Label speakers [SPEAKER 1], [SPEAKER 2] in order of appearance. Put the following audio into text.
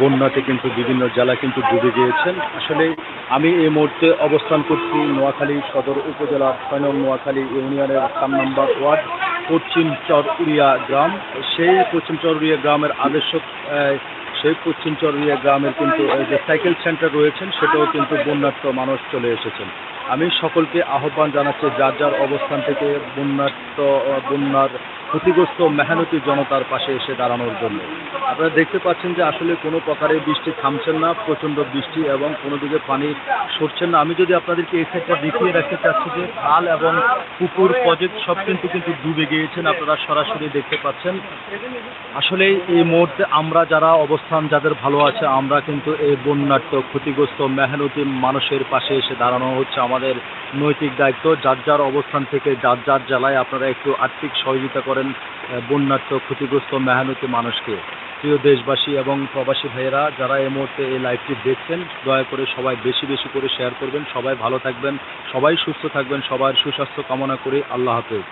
[SPEAKER 1] বন্যাতে কিন্তু বিভিন্ন জেলা কিন্তু ডুবে গিয়েছেন। আসলে আমি এই মুহূর্তে অবস্থান করছি নোয়াখালী সদর উপজেলার ছয় নোয়াখালী ইউনিয়নের সাত নম্বর ওয়ার্ড, পশ্চিম চরউরিয়া গ্রাম। সেই পশ্চিম চরউরিয়া গ্রামের আদর্শ সেই পশ্চিম চরউরিয়া গ্রামের কিন্তু যে সাইকেল সেন্টার রয়েছেন, সেটাও কিন্তু বন্যার্থ মানুষ চলে এসেছেন। আমি সকলকে আহ্বান জানাচ্ছি যার যার অবস্থান থেকে বন্যার্থ আহ, বন্যার ক্ষতিগ্রস্ত মেহনতি জনতার পাশে এসে দাঁড়ানোর জন্য। আপনারা দেখতে পাচ্ছেন যে আসলে কোনো প্রকারে বৃষ্টি থামছেন না প্রচণ্ড বৃষ্টি এবং কোনো দিকে পানি সরছেন না। আমি যদি আপনাদেরকে এই সাইডটা দেখিয়ে রাখতে চাচ্ছি যে খাল এবং পুকুর প্রজেক্ট সব কিন্তু কিন্তু ডুবে গিয়েছেন আপনারা সরাসরি দেখতে পাচ্ছেন। আসলে এই মুহূর্তে আমরা যারা অবস্থান যাদের ভালো আছে আমরা কিন্তু এই বন্যার্থ ক্ষতিগ্রস্ত মেহনতি মানুষের পাশে এসে দাঁড়ানো হচ্ছে। আমাদের নৈতিক দায়িত্ব, যার যার অবস্থান থেকে যার যার জেলায় আপনারা একটু আর্থিক সহযোগিতা করেন বন্যার্থ ক্ষতিগ্রস্ত মেহানতি মানুষকে। প্রিয় দেশবাসী এবং প্রবাসী ভাইয়েরা, যারা এই মুহূর্তে এই লাইভটি দেখছেন, দয়া করে সবাই বেশি বেশি করে শেয়ার করবেন। সবাই ভালো থাকবেন, সবাই সুস্থ থাকবেন, সবার সুস্বাস্থ্য কামনা করি। আল্লাহ হাফেজ।